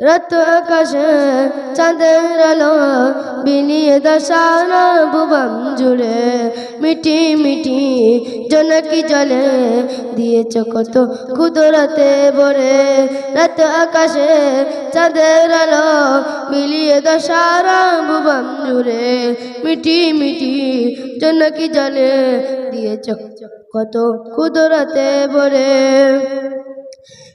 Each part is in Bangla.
রাত আকাশে চাঁদের আলো বিলিয়ে দশারা ভুবন জুড়ে মিটি মিটি জনকি জলে দিয়েছ কত কুদরতে ভরে রাত আকাশে চাঁদের আলো বিলিয়ে দশারা ভুবন জুড়ে মিটি মিটি জনকি জলে দিয়েছ কত কুদরতে ভরে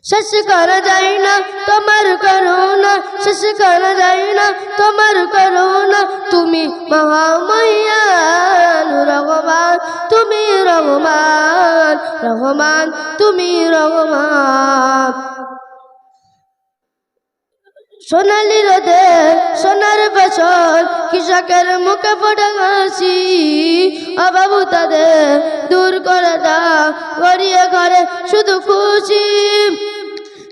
শেষ করা যায় না তোমার করুণা শেষ করা যায় না তোমার করুণা তুমি মহাময়ান রহমান তুমি রহমান রহমান তুমি রহমান সোনালি রোদে সোনার বছর কৃষকের মুখে ফোটা হাসি অবাবু তাদের দূর করে দাও গড়িয়ে ঘরে শুধু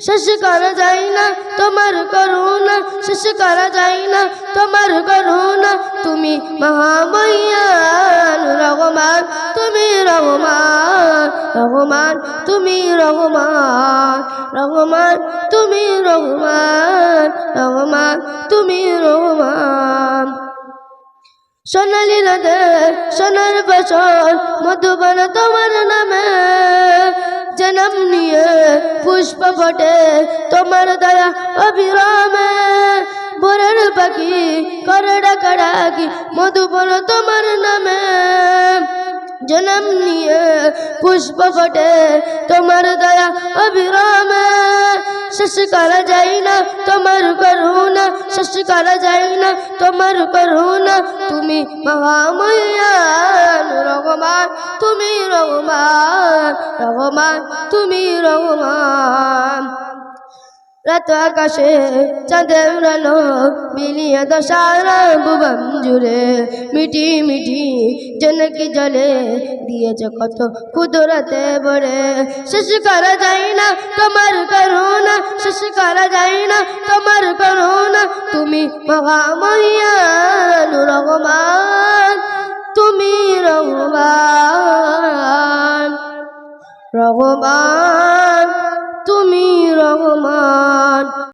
শেষ করা যায় না, তোমার করুণা। শেষ করা যায় না, তোমার করুণা। তুমি মহাময়ান রহমান। তুমি রহমান রহমান। তুমি রহমান রহমান। তুমি রহমান রহমান। তুমি রহমান। সোনালি নদে সোনার বছর মধুবন তোমার নামে। পুষ্প ফটে তোমার দয়া অবিরামে ভোরের পাখি করে ডাকা ডাকি মধুবন তোমার নামে জনম নিয়ে পুষ্প ফটে তোমার দয়া অবিরামে শেষ করা যায় না তোমার করুণা শেষ করা যায় না তোমার করুণা তুমি মহাময়ান রহমান তুমি রহমান রহমান তুমি রহমান রাত আকাশে চাঁদের আলো বিলিয়ে দশারা ভুবন জুড়ে। মিটি মিটি জনকি জলে দিয়েছে কত কুদরতে ভরে। শেষ করা যায় না তোমার করুণা, শেষ করা যায় না তোমার করুণা। তুমি মহাময়ান রহমান, তুমি রহমান রহমান। তুমি রহমান।